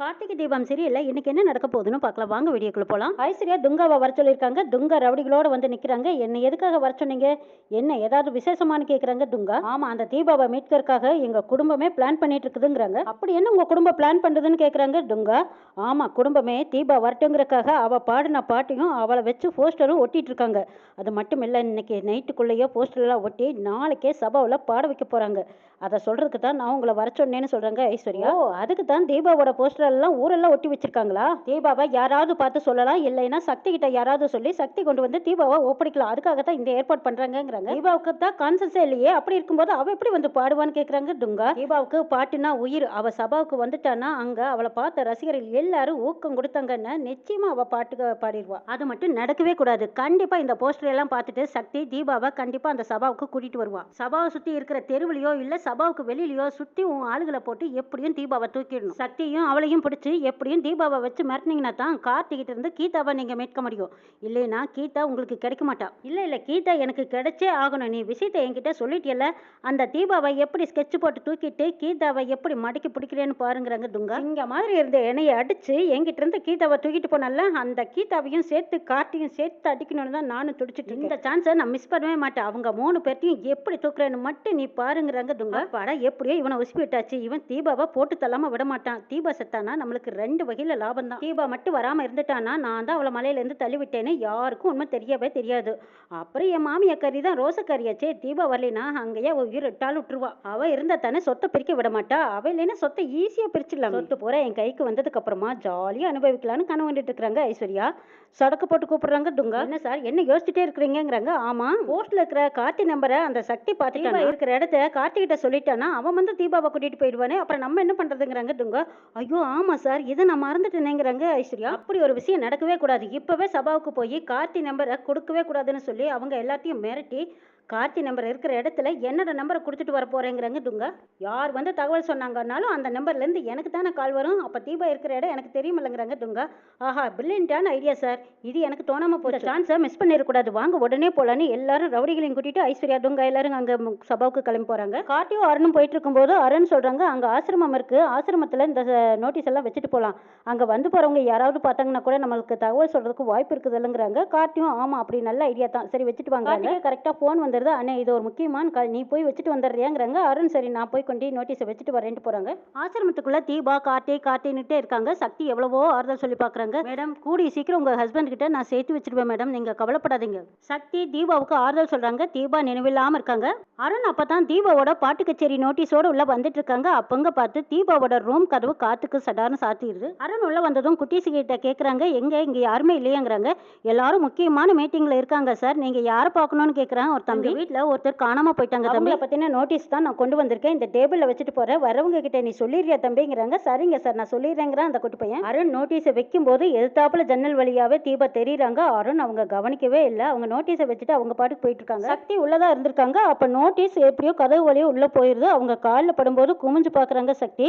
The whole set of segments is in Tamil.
கார்த்திகை தீபம் சரியில்லை இன்னைக்கு என்ன நடக்க போகுதுன்னு பார்க்கலாம். வாங்க வீடியோக்குள்ள போகலாம் ஐஸ்வர்யா துங்காவை வர சொல்லியிருக்காங்க. துங்கா ரவுடிகளோட வந்து நிற்கிறாங்க என்ன எதுக்காக வர சொன்னீங்க? என்ன ஏதாவது விசேஷமானு கேட்குறாங்க துங்கா? ஆமாம் அந்த தீபாவை மீட்கறதுக்காக எங்கள் குடும்பமே பிளான் பண்ணிட்டு இருக்குதுங்கிறாங்க அப்படி என்ன உங்கள் குடும்பம் பிளான் பண்ணுறதுன்னு கேட்குறாங்க துங்கா? ஆமாம் குடும்பமே தீபா வரட்டுங்கிறக்காக அவள் பாடின பாட்டையும் அவளை வச்சு போஸ்டரும் ஒட்டிட்டு இருக்காங்க அது மட்டும் இல்லை இன்னைக்கு நைட்டுக்குள்ளேயே போஸ்டர்லாம் ஒட்டி நாளைக்கே சபாவில் பாட வைக்க போகிறாங்க அதை சொல்கிறதுக்கு தான் நான் உங்களை வர சொன்னேன்னு சொல்கிறாங்க ஐஸ்வர்யா. ஓ அதுக்கு தான் தீபாவோட போஸ்டர் எல்லாம் ஊரெல்லாம் ஒட்டி வச்சிருக்காங்களா? தீபாவை யாராவது பார்த்து சொல்லலாம் இல்லைன்னா சக்தி கிட்ட யாராவது சொல்லி சக்தி கொண்டு வந்து தீபாவை ஒப்படைக்கலாம். அதுக்காக தான் இந்த ஏற்பாடு பண்றாங்கங்கிறாங்க. தீபாவுக்கு தான் கான்சன்ஸே இல்லையே? அப்படி இருக்கும்போது அவ எப்படி வந்து பாடுவான்னு கேக்குறாங்க துங்கா தீபாவுக்கு பாட்டுனா உயிர். அவ சபாவுக்கு வந்துட்டானா அங்க அவளை பார்த்த ரசிகர்கள் எல்லாரும் ஊக்கம் கொடுத்தாங்கன்னா நிச்சயமா அவ பாட்டுக்கு பாடிடுவா. அது மட்டும் நடக்கவே கூடாது. கண்டிப்பா இந்த போஸ்டர் எல்லாம் பார்த்துட்டு சக்தி தீபாவை கண்டிப்பா அந்த சபாவுக்கு கூட்டிட்டு வருவா. சபாவை சுத்தி இருக்கிற தெருவுலையோ இல்ல சபாவுக்கு வெளியிலையோ சுற்றி உன் ஆளுகளை போட்டு எப்படியும் தீபாவை தூக்கிடணும். சக்தியும் அவளையும் பிடிச்சி எப்படியும் தீபாவை வச்சு மிரட்டினீங்கன்னா தான் கார்த்திகிட்ட இருந்து கீதாவை நீங்கள் மீட்க முடியும். இல்லைன்னா கீதா உங்களுக்கு கிடைக்க மாட்டா. இல்லை இல்லை கீதா எனக்கு கிடைச்சே ஆகணும். நீ விஷயத்தை என்கிட்ட சொல்லிட்டியல்ல? அந்த தீபாவை எப்படி ஸ்கெட்ச் போட்டு தூக்கிட்டு கீதாவை எப்படி மடக்கி பிடிக்கிறேன்னு பாருங்கிறாங்க துங்கா. இங்க மாதிரி இருந்த என்னையை அடிச்சு என்கிட்ட இருந்து கீதாவை தூக்கிட்டு போனால அந்த கீதாவையும் சேர்த்து கார்த்தியும் சேர்த்து அடிக்கணும்னு தான் நானும் துடிச்சிட்டு இந்த சான்ஸை நான் மிஸ் பண்ணவே மாட்டேன். அவங்க மூணு பேர்த்தையும் எப்படி தூக்குறேன்னு மட்டும் நீ பாருங்கிறாங்க துங்கா. படா எப்படியோ இவனை உசுப்பி விட்டாச்சு. இவன் தீபாவை போட்டு தள்ளாம விட மாட்டான். தீபா செத்தானா? நம்மளுக்கு ரெண்டு வகையில லாபம் தான். தீபா மட்டும் வராம இருந்துட்டானா? நான் தான் அவளை மலையில இருந்து தள்ளி விட்டேன்னு யாருக்கும் உண்மை தெரியவே தெரியாது. அப்புறம் என் மாமிய கறி தான் ரோசக்கறியாச்சே. தீபா வரலைனா அங்கேயே அவ உயிர் இட்டாலும் விட்டுருவா. அவ இருந்தா தானே சொத்தை பிரிக்க விட மாட்டா. அவ இல்லைன்னா சொத்தை ஈஸியா பிரிச்சிடலாம். சொத்து போற என் கைக்கு வந்ததுக்கு அப்புறமா ஜாலியா அனுபவிக்கலாம்னு கனவு வந்துட்டு இருக்காங்க ஐஸ்வர்யா. சடக்கு போட்டு கூப்பிடுறாங்க டுங்கா. என்ன சார் என்ன யோசிச்சுட்டே இருக்கிறீங்கிறாங்க ஆமா. போஸ்ட்ல இருக்கிற கார்த்தி நம்பரை அந்த சக்தி பார்த்துட்டு இருக்கிற இடத்த கார்த்திகிட்ட சொல்லிட்டேன்னா சொல்லிட்டானா அவன் வந்து தீபாவை கூட்டிட்டு போயிடுவானே. அப்புறம் நம்ம என்ன பண்ணுறதுங்கிறாங்க துங்க ஐயோ ஆமா சார் இதை நான் மறந்துட்டேனேங்கிறாங்க ஐஸ்வர்யா. அப்படி ஒரு விஷயம் நடக்கவே கூடாது. இப்பவே சபாவுக்கு போய் கார்த்தி நம்பரை கொடுக்கவே கூடாதுன்னு சொல்லி அவங்க எல்லாத்தையும் மிரட்டி கார்த்தி நம்பர் இருக்கிற இடத்துல என்னோட நம்பரை கொடுத்துட்டு வர போறேங்கிறாங்க துங்கா யார் வந்து தகவல் சொன்னாங்கன்னாலும் அந்த நம்பர்ல இருந்து எனக்கு தானே கால் வரும். அப்ப தீபா இருக்கிற இடம் எனக்கு தெரியுமில்லைங்கிறாங்க துங்கா ஆஹா பிரில்லியன்டான ஐடியா சார் இது எனக்கு தோணாம போச்சு. சான்ஸை மிஸ் பண்ணிடக்கூடாது வாங்க உடனே போலான்னு எல்லாரும் ரவுடிகளையும் கூட்டிட்டு ஐஸ்வர்யா துங்கா எல்லாரும் அங்க சபாவுக்கு கிளம்பி போறாங்க. கார்த்தியும் அருணும் போயிட்டு இருக்கும்போது அருண் சொல்றாங்க அங்க ஆசிரமம் இருக்கு. ஆசிரமத்துல இந்த நோட்டீஸ் எல்லாம் வச்சுட்டு போலாம். அங்க வந்து போறவங்க யாராவது பார்த்தாங்கன்னா கூட நம்மளுக்கு தகவல் சொல்றதுக்கு வாய்ப்பு இருக்குது இல்லைங்கிறாங்க கார்த்தியும் ஆமா அப்படி நல்ல ஐடியா தான். சரி வச்சுட்டு வாங்க. கரெக்டா போன் வந்துடுது அண்ணே இது ஒரு முக்கியமான கால். நீ போய் வச்சுட்டு வந்துடுறியாங்கிறாங்க. அருண் சரி நான் போய் கொண்டு நோட்டீஸை வச்சுட்டு வரேன்ட்டு போறாங்க. ஆசிரமத்துக்குள்ள தீபா கார்த்தி கார்த்தின்னுட்டே இருக்காங்க. சக்தி எவ்வளவோ ஆறுதல் சொல்லி பாக்குறாங்க மேடம் கூடி சீக்கிரம் உங்க ஹஸ்பண்ட் கிட்ட நான் சேர்த்து வச்சிருவேன் மேடம். நீங்க கவலைப்படாதீங்க. சக்தி தீபாவுக்கு ஆறுதல் சொல்றாங்க. தீபா நினைவில்லாம இருக்காங்க. அருண் அப்பதான் தீபாவோட பாட்டு கச்சேரி நோட்டீஸோட உள்ள வந்துட்டு இருக்காங்க. அப்பங்க பார்த்து தீபாவோட ரூம் கதவு காத்துக்கு சடார்னு சாத்திடுது. அருண் உள்ள வந்ததும் குட்டீஸ் கிட்ட கேக்குறாங்க. எங்க? இங்க யாருமே இல்லையாங்கிறாங்க. எல்லாரும் முக்கியமான மீட்டிங்ல இருக்காங்க சார். நீங்க யாரை பார்க்கணும்னு கேக்குறாங்க? ஒரு தம்பி வீட்ல ஒருத்தர் காணாம போயிட்டாங்க தம்பி. பத்தின நோட்டீஸ் தான் நான் கொண்டு வந்திருக்கேன். இந்த டேபிள்ல வச்சுட்டு போறேன் வரவங்க கிட்ட நீ சொல்லிடுறியா தம்பிங்கிறாங்க. சரிங்க சார் நான் சொல்லிடுறேங்கிறேன் அந்த குட்டி பையன். அருண் நோட்டீஸை வைக்கும் போது எதிர்த்தாப்புல ஜன்னல் வழியாவே தீபா தெரியுறாங்க. அருண் அவங்க கவனிக்கவே இல்லை. அவங்க நோட்டீஸை வச்சுட்டு அவங்க பாட்டுக்கு போயிட்டு இருக்காங்க சக்தி உள்ளதா இருந்திருக்காங்க. அப்ப நோட்டீஸ் எப்படியோ கதவு வழியா உள்ள போயிருது. அவங்க காலில் படும்போது குமிஞ்சு பாக்குறாங்க சக்தி.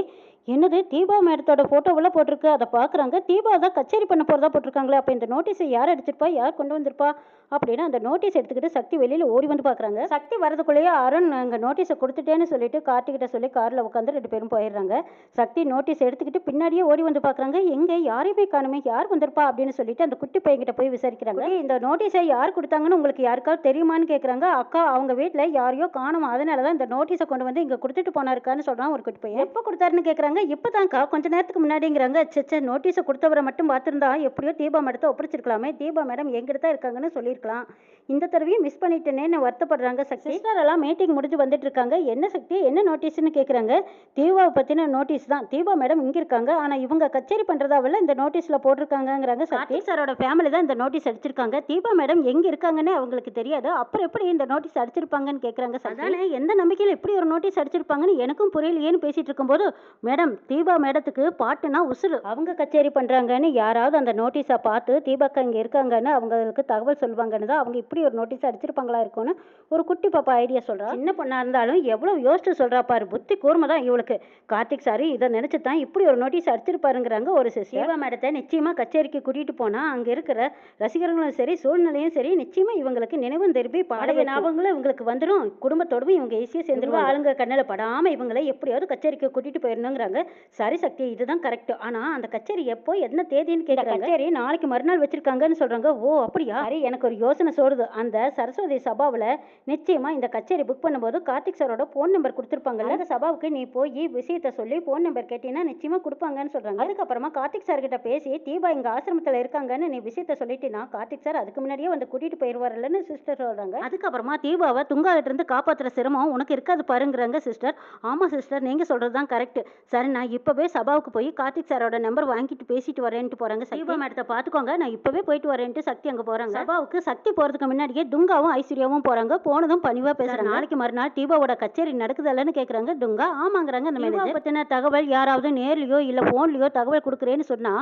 என்னது? தீபா மேடத்தோட போட்டோவெல்லாம் போட்டிருக்கு. அதை பார்க்குறாங்க தீபா தான் கச்சேரி பண்ண போகிறதா போட்டிருக்காங்களே. அப்போ இந்த நோட்டீஸை யார் அடிச்சிருப்பா? யார் கொண்டு வந்திருப்பா? அப்படின்னு அந்த நோட்டீஸ் எடுத்துக்கிட்டு சக்தி வெளியில் ஓடி வந்து பார்க்குறாங்க சக்தி வரதுக்குள்ளேயே அருண் அங்கே நோட்டீஸை கொடுத்துட்டேன்னு சொல்லிட்டு கார்த்திகிட்ட சொல்லி காரில் உட்காந்து ரெண்டு பேரும் போயிடுறாங்க. சக்தி நோட்டீஸ் எடுத்துக்கிட்டு பின்னாடியே ஓடி வந்து பார்க்குறாங்க எங்கே? யாரையுமே காணுமே. யார் வந்திருப்பா அப்படின்னு சொல்லிட்டு அந்த குட்டி பையன்கிட்ட போய் விசாரிக்கிறாங்க. "ஏய், இந்த நோட்டீஸை யார் கொடுத்தாங்கன்னு உங்களுக்கு யாருக்காவது தெரியுமான்னு கேட்குறாங்க அக்கா அவங்க வீட்டில் யாரையோ காணும். அதனால தான் இந்த நோட்டீஸை கொண்டு வந்து இங்கே கொடுத்துட்டு போனாருக்கான்னு சொல்கிறான் ஒரு குட்டி பையன். எப்போ கொடுத்தாருன்னு கேட்குறாங்க இப்போதான்க்கா. கொஞ்ச நேரத்துக்கு முன்னாடிங்கிறாங்க. சச்சே நோட்டீஸை கொடுத்தவரை மட்டும் பார்த்துருந்தா எப்படியோ தீபா மேடத்தை ஒப்படைச்சிருக்கலாமே. தீபா மேடம் எங்கிட்ட தான் இருக்காங்கன்னு சொல்லியிருக்கலாம். இந்த தடவையும் மிஸ் பண்ணிட்டேனேன்னு வருத்தப்படுறாங்க சக்தி. சிஸ்டர் எல்லாம் மீட்டிங் முடிஞ்சு வந்துட்டு இருக்காங்க என்ன சக்தி? என்ன நோட்டீஸ்னு கேட்குறாங்க தீபாவை பற்றின நோட்டீஸ் தான். தீபா மேடம் இங்கே இருக்காங்க. ஆனால் இவங்க கச்சேரி பண்ணுறதாவில் இந்த நோட்டீஸில் போட்டிருக்காங்கங்கிறாங்க சக்தி. சாரோட ஃபேமிலி தான் இந்த நோட்டீஸ் அடிச்சிருக்காங்க. தீபா மேடம் எங்கே இருக்காங்கன்னு அவங்களுக்கு தெரியாது. அப்புறம் எப்படி இந்த நோட்டீஸ் அடிச்சிருப்பாங்கன்னு கேட்குறாங்க அதானே எந்த நம்பிக்கையில் இப்படி ஒரு நோட்டீஸ் அடிச்சிருப்பாங்கன்னு எனக்கும் புரியலையேன்னு பேசிட்டு இருக்கும்போது மேடம் தீபா மேடத்துக்கு பாட்டுனா உசுறு. அவங்க கச்சேரி பண்ணுறாங்கன்னு யாராவது அந்த நோட்டீஸை பார்த்து தீபாக்கா இங்கே இருக்காங்கன்னு அவங்களுக்கு தகவல் சொல்லுவாங்கன்னு தான் அவங்க இப்படி ஒரு நோட்டீஸ் அடிச்சிருப்பாங்களா இருக்கும்னு ஒரு குட்டி பாப்பா ஐடியா சொல்றா. சின்ன பொண்ணா இருந்தாலும் எவ்வளவு யோசிச்சு சொல்றா பாரு. புத்தி கூர்மை தான் இவளுக்கு. கார்த்திக் சார் இதை நினைச்சு தான் இப்படி ஒரு நோட்டீஸ் அடிச்சிருப்பாருங்கிறாங்க ஒரு சேவா மேடத்தை நிச்சயமா கச்சேரிக்கு கூட்டிட்டு போனா அங்க இருக்கிற ரசிகர்களும் சரி சூழ்நிலையும் சரி நிச்சயமா இவங்களுக்கு நினைவும் திருப்பி பாடக ஞாபகங்களும் இவங்களுக்கு வந்துடும் குடும்பத்தோடவும் இவங்க ஈஸியா சேர்ந்துருவாங்க. ஆளுங்க கண்ணில் படாம இவங்களை எப்படியாவது கச்சேரிக்கு கூட்டிட்டு போயிடணுங்கிறாங்க. சரி சக்தி இதுதான் கரெக்ட் ஆனா அந்த கச்சேரி எப்போ என்ன தேதின்னு கேட்குறாங்க கச்சேரி நாளைக்கு மறுநாள் வச்சிருக்காங்கன்னு சொல்றாங்க. ஓ அப்படியா? சரி எனக்கு ஒரு யோசனை சொல்லுது அந்த சரஸ்வதி சபாவுல நிச்சயமா இந்த கச்சேரி புக் பண்ணும்போது கார்த்திக் சாரோட ஃபோன் நம்பர் கொடுத்துருப்பாங்கல்ல? அந்த சபாவுக்கு நீ போய் விஷயத்த சொல்லி ஃபோன் நம்பர் கேட்டீங்கன்னா நிச்சயமா கொடுப்பாங்கன்னு சொல்றாங்க. அதுக்கப்புறமா கார்த்திக் சார் கிட்ட பேசி தீபா இங்க ஆசிரமத்துல இருக்காங்கன்னு நீ விஷயத்த சொல்லிட்டீங்கன்னா கார்த்திக் சார் அதுக்கு முன்னாடியே வந்து கூட்டிட்டு போயிருவாருல்லன்னு சிஸ்டர் சொல்றாங்க. அதுக்கப்புறமா தீபாவை துங்காகிட்ட இருந்து காப்பாத்துற சிரமம் உனக்கு இருக்காது பாருங்கிறாங்க சிஸ்டர் ஆமா சிஸ்டர் நீங்க சொல்றதுதான் கரெக்ட் சரி நான் இப்பவே சபாவுக்கு போய் கார்த்திக் சாரோட நம்பர் வாங்கிட்டு பேசிட்டு வரேன்ட்டு போறாங்க தீபா மேடத்தை பாத்துக்கோங்க நான் இப்பவே போயிட்டு வரேன்ட்டு சக்தி அங்க போறாங்க. சபாவுக்கு சக்தி போறதுக்கு முன்னாடியே துங்காவும் ஐஸ்வர்யாவும் போறாங்க போனதும் பணிவா பேசுறாங்க. நாளைக்கு மறுநாள் தீபாவோட கச்சேரி நடக்குதல்லன்னு கேக்குறாங்க. துங்கா ஆமாங்கிறாங்க அந்த மேனேஜர். பத்தின தகவல் யாராவது நேர்லயோ இல்ல போன்லயோ தகவல் கொடுக்குறேன்னு சொன்னா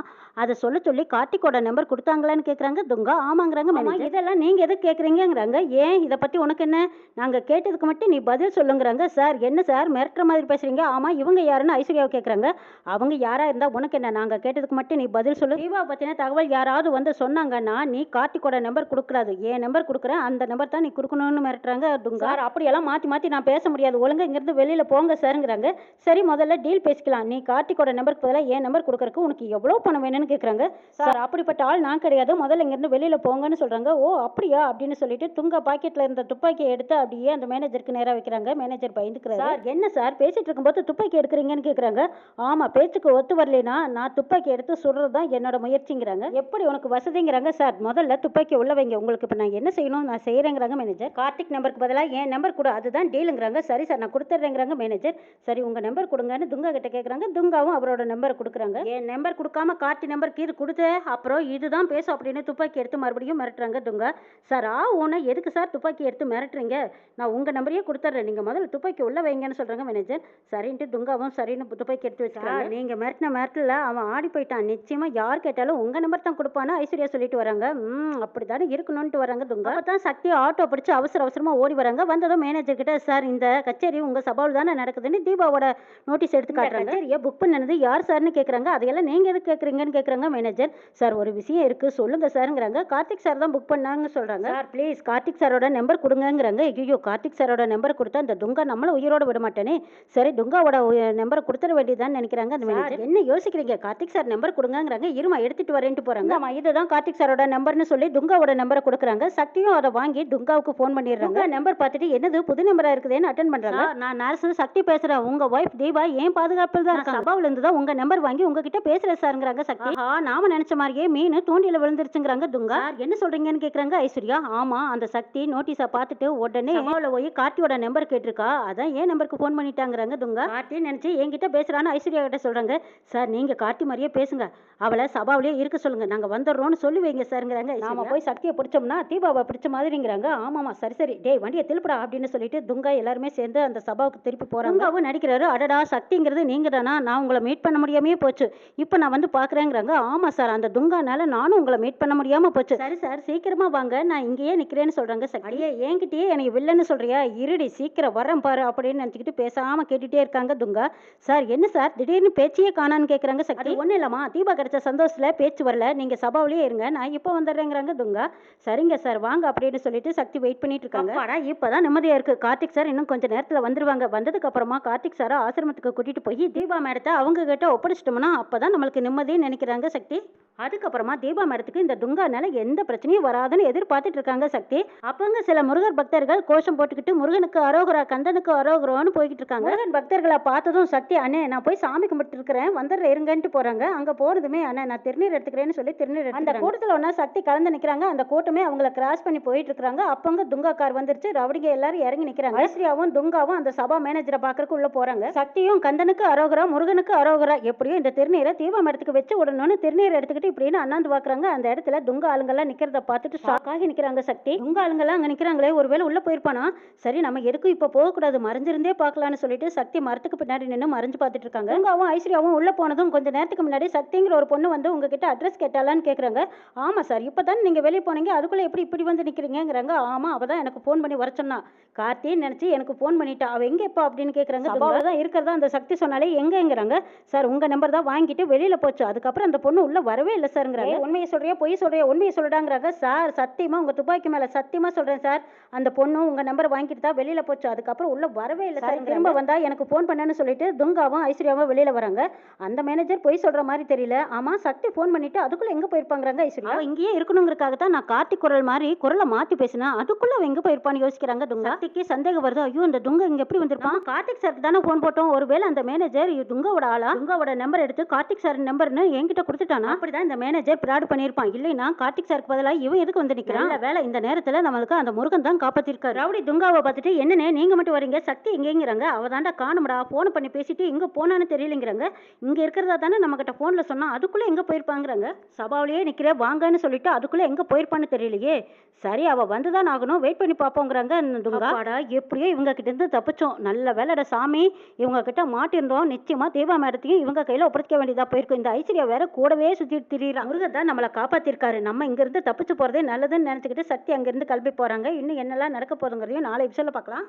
அதை சொல்ல சொல்லி கார்த்திகோட நம்பர் கொடுத்தாங்களான்னு கேக்குறாங்க. துங்கா ஆமாங்கிறாங்க மேனேஜர். இதெல்லாம் நீங்க எதுக்கு கேக்குறீங்கங்கிறாங்க. ஏன் இதை பத்தி உனக்கு என்ன? நாங்க கேட்டதுக்கு மட்டும் நீ பதில் சொல்லுங்கிறாங்க. சார் என்ன சார்? மிரட்டுற மாதிரி பேசுறீங்க. ஆமா இவங்க யாருன்னு ஐஸ்வர்யாவை கேக்குறாங்க. அவங்க யாரா இருந்தா உனக்கு என்ன? நாங்க கேட்டதுக்கு மட்டும் நீ பதில் சொல்லு. தீபா பத்தின தகவல் யாராவது வந்து சொன்னாங்கன்னா நீ கார்த்திகோட நம்பர் கொடுக்கூடாது என் நம்பர் கொடுக்குறேன். அந்த நம்பர் தான் நீ கொடுக்கணும்னு மிரட்டுறாங்க துங்கா சார் அப்படியெல்லாம் மாத்தி மாத்தி நான் பேச முடியாது. ஒழுங்கா இங்கிருந்து வெளியில போங்க சாருங்கிறாங்க. சரி முதல்ல டீல் பேசிக்கலாம். நீ கார்த்திகோட நம்பருக்கு பதிலாக என் நம்பர் கொடுக்கறதுக்கு உனக்கு எவ்வளவு பணம் வேணும்னு கேக்குறாங்க. சார் அப்படிப்பட்ட ஆள் நான் கிடையாது. முதல்ல இங்கிருந்து வெளியில போங்கன்னு சொல்றாங்க. ஓ அப்படியா? அப்படின்னு சொல்லிட்டு துங்கா பாக்கெட்ல இருந்த துப்பாக்கியை எடுத்து அப்படியே அந்த மேனேஜருக்கு நேரா வைக்கிறாங்க. மேனேஜர் பயந்துக்கிறாரு. சார் என்ன சார்? பேசிட்டு இருக்கும்போது துப்பாக்கி எடுக்கிறீங்கன்னு கேக்குறாங்க. ஆமா பேச்சுக்கு ஒத்து வரலைனா நான் துப்பாக்கி எடுத்து சுடுறது தான் என்னோட முயற்சிங்கிறாங்க. எப்படி உனக்கு வசதிங்கிறாங்க சார்? முதல்ல துப்பாக்கி உள்ள வைங்க. உங்களுக்கு இப்போ நான் என்ன செய்யணும்? நான் செய்யறேங்கிறாங்க மேனேஜர். கார்த்திக் நம்பருக்கு பதிலாக என் நம்பர் கொடு அதுதான் டீலுங்கிறாங்க. சரி சார் நான் கொடுத்துட்றேங்கிறாங்க மேனேஜர் சரி உங்க நம்பர் கொடுங்கன்னு துங்கா கிட்ட கேட்குறாங்க துங்காவும் அவரோட நம்பர் கொடுக்குறாங்க. என் நம்பர் கொடுக்காம கார்த்தி நம்பருக்கு இது கொடுத்து அப்புறம் இதுதான் பேசும் அப்படின்னு துப்பாக்கி எடுத்து மறுபடியும் மிரட்டுறாங்க துங்கா. சார் ஆ உன எதுக்கு சார் துப்பாக்கி எடுத்து மிரட்டுறீங்க? நான் உங்க நம்பரையே கொடுத்துட்றேன் நீங்க முதல்ல துப்பாக்கி உள்ள வைங்கன்னு சொல்றாங்க மேனேஜர் சரின்ட்டு துங்காவும் சரின்னு துப்பாக்கி எடுத்து வச்சுக்கிறாங்க. நீங்க மிரட்டின மிரட்டல அவன் ஆடி போயிட்டான். நிச்சயமா யார் கேட்டாலும் உங்க நம்பர் தான் கொடுப்பான்னு ஐஸ்வர்யா சொல்லிட்டு வராங்க. ம் அப்படித்தானே இருக்கணும்னு வராங்க துங்கா. அப்பதான் சக்தி ஆட்டோ பிடிச்சு அவசர அவசரமா ஓடி வராங்க. வந்ததும் மேனேஜர் கிட்ட சார் இந்த கச்சேரி உங்க சபாவில் தானே நடக்குதுன்னு தீபாவோட நோட்டீஸ் எடுத்து காட்டுறாங்க. கச்சேரியை புக் பண்ணது யார் சார்னு கேக்குறாங்க. அதையெல்லாம் நீங்க எதுக்கு கேக்குறீங்கன்னு கேக்குறாங்க மேனேஜர் சார் ஒரு விஷயம் இருக்கு. சொல்லுங்க சார்ங்கிறாங்க. கார்த்திக் சார் தான் புக் பண்ணாங்கன்னு சொல்றாங்க. சார். ப்ளீஸ் கார்த்திக் சாரோட நம்பர் கொடுங்கங்கிறாங்க. ஐயோ கார்த்திக் சாரோட நம்பர் கொடுத்தா இந்த துங்கா நம்மள உயிரோட விட மாட்டேனே. சரி துங்காவோட நம்பரை கொடுத்துட வேண்டியதான்னு நினைக்கிறாங்க. அந்த மேனேஜர் என்ன யோசிக்கிறீங்க? கார்த்திக் சார் நம்பர் கொடுங்கங்கிறாங்க. இருமா எடுத்துட்டு வரேன்ட்டு போறாங்க. ஆமா இதுதான் கார்த்திக் சாரோட நம்பர்னு சொல்லி துங்காவோட நம்பரை கொடுக்குறாங்க. சக்தியும் அதை வாங்கி துங்காவுக்கு ஃபோன் பண்ணிடுறாங்க. நம்பர் பார்த்துட்டு என்னது புது நம்பரா இருக்குதுன்னு அட்டன் பண்றாங்க. நான் நர்ஸ் சக்தி பேசுறேன். உங்க ஒய்ஃப் தீபா ஏன் பாதுகாப்பில் தான் சபாவுல இருந்து தான் உங்க நம்பர் வாங்கி உங்ககிட்ட பேசுறேன் சாருங்கிறாங்க சக்தி. ஆஹா நாம நினைச்ச மாதிரியே மீன் தூண்டில விழுந்துருச்சுங்கிறாங்க துங்கா. என்ன சொல்றீங்கன்னு கேக்குறாங்க ஐஸ்வர்யா? ஆமா அந்த சக்தி நோட்டீஸை பார்த்துட்டு உடனே சபாவுல போய் கார்த்தியோட நம்பர் கேட்டிருக்கா? அதான் ஏன் நம்பருக்கு ஃபோன் பண்ணிட்டாங்கிறாங்க துங்கா. கார்த்தி நினைச்சு என்கிட்ட பேசுறான்னு ஐஸ்வர்யா கிட்ட சொல்றாங்க. சார் நீங்க கார்த்தி மாதிரியே பேசுங்க. அவளை சபாவிலேயே இருக்க சொல்லுங்க. நாங்க வந்துடுறோம்னு சொல்லி வைங்க சாருங்கிறாங்க நாம போய் சக்தியை பிடிச்சோம்னா தீபாவை பிடிச்ச மாதிரிங்கிறாங்க. ஆமாமா சரி சரி டேய் வண்டியை திருப்படா அப்படின்னு சொல்லிட்டு துங்கா எல்லாருமே சேர்ந்து அந்த சபாவுக்கு திருப்பி போறாங்க. துங்காவும் நடிக்கிறாரு. அடடா சக்திங்கிறது நீங்க தானா நான் உங்களை மீட் பண்ண முடியாமே போச்சு. இப்போ நான் வந்து பாக்குறேங்கிறாங்க. ஆமா சார். அந்த துங்கானால நானும் உங்களை மீட் பண்ண முடியாம போச்சு. சரி சார். சீக்கிரமா வாங்க. நான் இங்கேயே நிக்கிறேன்னு சொல்றாங்க சக்தி. அடியே என்கிட்டயே எனக்கு வில்லன்னு சொல்றியா? இருடி சீக்கிரம் வரேன் பாரு அப்படின்னு நினைச்சுக்கிட்டு பேசாம கேட்டுட்டே இருக்காங்க துங்கா. சார் என்ன சார்? திடீர்னு பேச்சையே காணான்னு கேக்குறாங்க சக்தி. ஒன்றும் இல்லம்மா. தீபா கிடைச்ச சந்தோஷத்துல பேச்சு வரல. நீங்க சபாவிலேயே இருங்க. நான் இப்போ வந்துடுறேங்கிறாங்க துங்கா. சரிங்க சார். வாங்க அப்படின்னு சொல்லிட்டு சக்தி வெயிட் பண்ணிட்டு இருக்காங்க அப்பாடா இப்பதான் நிம்மதியா இருக்கு. கார்த்திக் சார் இன்னும் கொஞ்சம் நேரத்துல வந்துருவாங்க. வந்ததுக்கு அப்புறமா கார்த்திக் சாரை ஆசிரமத்துக்கு கூட்டிட்டு போய் தீபா மேடத்தை அவங்க கிட்ட ஒப்படைச்சிட்டோம்னா அப்பதான் நம்மளுக்கு நிம்மதின்னு நினைக்கிறாங்க சக்தி. அதுக்கப்புறமா தீபா மேடத்துக்கு இந்த துங்கானால எந்த பிரச்சனையும் வராதுன்னு எதிர்பார்த்துட்டு இருக்காங்க சக்தி. அப்பங்க சில முருகர் பக்தர்கள் கோஷம் போட்டுக்கிட்டு முருகனுக்கு அரோகரா கந்தனுக்கு அரோகரான்னு போய்கிட்டு இருக்காங்க. முருகன் பக்தர்களை பார்த்ததும் சக்தி அண்ணே நான் போய் சாமி கும்பிட்டு இருக்கிறேன் வந்துடுற இருங்கன்ட்டு போறாங்க. அங்க போனதுமே அண்ணே நான் திருநீர் எடுத்துக்கிறேன்னு சொல்லி திருநீர் அந்த கூட்டத்துல ஒன்னா சக்தி கலந்து நிக்கிறாங்க. அந்த கூட்டமே அவங்கள கிராஸ் பண்ணி போயிட்டு இருக்காங்க அப்பங்க துங்கா கார் வந்துருச்சு. ரவுடிங்க எல்லாரும் இறங்கி நிக்கிறாங்க. ஐஸ்வர்யாவும் துங்காவும் அந்த சபா மேனேஜரை பாக்குறதுக்கு உள்ள போறாங்க. சக்தியும் கந்தனுக்கு அரோகரா முருகனுக்கு அரோகரா. எப்படியோ இந்த திருநீரை தீபா மரத்துக்கு வச்சு விடணும்னு திருநீர் எடுத்துக்கிட்டு இப்படின்னு அண்ணாந்து பாக்குறாங்க. அந்த இடத்துல துங்கா ஆளுங்கெல்லாம் நிக்கிறத பார்த்துட்டு ஷாக் ஆகி நிக்கிறாங்க சக்தி. துங்க ஆளுங்கெல்லாம் அங்க நிக்கிறாங்களே ஒருவேளை உள்ள போயிருப்பானா? சரி நம்ம எதுக்கும் இப்ப போக கூடாது மறைஞ்சிருந்தே பார்க்கலாம்னு சொல்லிட்டு சக்தி மரத்துக்கு பின்னாடி நின்று மறைஞ்சு பார்த்துட்டு இருக்காங்க. துங்காவும் ஐஸ்வர்யாவும் உள்ள போனதும் கொஞ்ச நேரத்துக்கு முன்னாடி சக்திங்கிற ஒரு பொண்ணு வந்து உங்ககிட்ட அட்ரஸ் கேட்டாலான்னு கேக்குறாங்க. ஆமா சார் இப்பதான் நீங்க வெளியே போனீங்க. அதுக்குள்ள எப்படி இப்படி வந்து நிக்கிறீங்கங்கிறாங்க. ஆமா அவ அவள் தான் எனக்கு ஃபோன் பண்ணி வர சொன்னா. கார்த்தின்னு நினச்சி எனக்கு ஃபோன் பண்ணிட்டா. அவள் எங்கே இப்போ அப்படின்னு கேட்குறாங்க சபாவில் தான் இருக்கிறதா அந்த சக்தி சொன்னாலே எங்கேங்கிறாங்க? சார் உங்கள் நம்பர் தான் வாங்கிட்டு வெளியில் போச்சு. அதுக்கப்புறம் அந்த பொண்ணு உள்ளே வரவே இல்லை சார்ங்கிறாங்க. உண்மையை சொல்கிறியா பொய் சொல்கிறியா உண்மையை சொல்லிட்டாங்கிறாங்க சார் சத்தியமாக உங்கள் துப்பாக்கி மேலே சத்தியமாக சொல்கிறேன் சார். அந்த பொண்ணு உங்கள் நம்பர் வாங்கிட்டு தான் வெளியில் போச்சு. அதுக்கப்புறம் உள்ளே வரவே இல்லை சார் திரும்ப வந்தா எனக்கு ஃபோன் பண்ணேன்னு சொல்லிட்டு துங்காவும் ஐஸ்வர்யாவும் வெளியில் வராங்க. அந்த மேனேஜர் பொய் சொல்கிற மாதிரி தெரியல. ஆமாம் சக்தி ஃபோன் பண்ணிட்டு அதுக்குள்ளே எங்கே போயிருப்பாங்கிறாங்க ஐஸ்வர்யா? இங்கேயே இருக்கணுங்கிறதுக்காக தான் நான் கார்த்திக் குரல் மாதிரி குரலை மாற்றி பேசினேன். அதுக்குள்ளே அவன் எங்கே போயிருப்பான்னு யோசிக்கிறாங்க துங்கா. சக்திக்கு சந்தேகம் வருது. ஐயோ இந்த துங்கா இங்கே எப்படி வந்திருப்பான் கார்த்திக் சாருக்கு தானே ஃபோன் போட்டோம். ஒருவேளை அந்த மேனேஜர் துங்காவோட ஆளா? துங்காவோட நம்பர் எடுத்து கார்த்திக் சார் நம்பர்னு என்கிட்ட கொடுத்துட்டானா? அப்படிதான் இந்த மேனேஜர் பிராடு பண்ணியிருப்பான். இல்லைன்னா கார்த்திக் சாருக்கு பதிலாக இவன் எதுக்கு வந்து நிற்கிறான் வேலை இந்த நேரத்தில் நம்மளுக்கு அந்த முருகன் தான் காப்பாத்திருக்காரு. ரவுடி துங்காவை பார்த்துட்டு என்னண்ணே நீங்க மட்டும் வரீங்க? சக்தி எங்கேங்கிறாங்க? அவ தாண்டா காணுமடா. ஃபோன் பண்ணி பேசிட்டு எங்க போனான்னு தெரியலங்கிறாங்க. இங்க இருக்கிறதா தானே நம்ம கிட்ட ஃபோன்ல சொன்னா அதுக்குள்ள எங்க போயிருப்பாங்கிறாங்க? சபாவிலேயே நிக்கிற வாங்கன்னு சொல்லிட்டு அதுக்குள்ள எங்க போயிருப்பான்னு தெரியலையே. சரி அவ வந்துதான் ஆகணும். வெயிட் பண்ணி பார்ப்போங்கிறாங்க துங்கா அப்பாடா, எப்படியோ இவங்க கிட்ட இருந்து தப்பிச்சோம். நல்ல வேலைடா சாமி இவங்க கிட்ட மாட்டிருந்தோம். நிச்சயமா தேவா மேடத்தையும் இவங்க கையில ஒப்படைக்க வேண்டியதா போயிருக்கும் இந்த ஐஸ்வர்யா வேற கூடவே சுத்திட்டு திரியறான் முருகன் தான் நம்மளை காப்பாத்திருக்காரு. நம்ம இங்கிருந்து தப்பிச்சு போறதே நல்லதுன்னு நினைச்சுக்கிட்டு சக்தி அங்கேருந்து கிளம்பி போறாங்க. இன்னும் என்னெல்லாம் நடக்க போதுங்கிறதையும் நாளை எபிசோட பார்க்கலாம்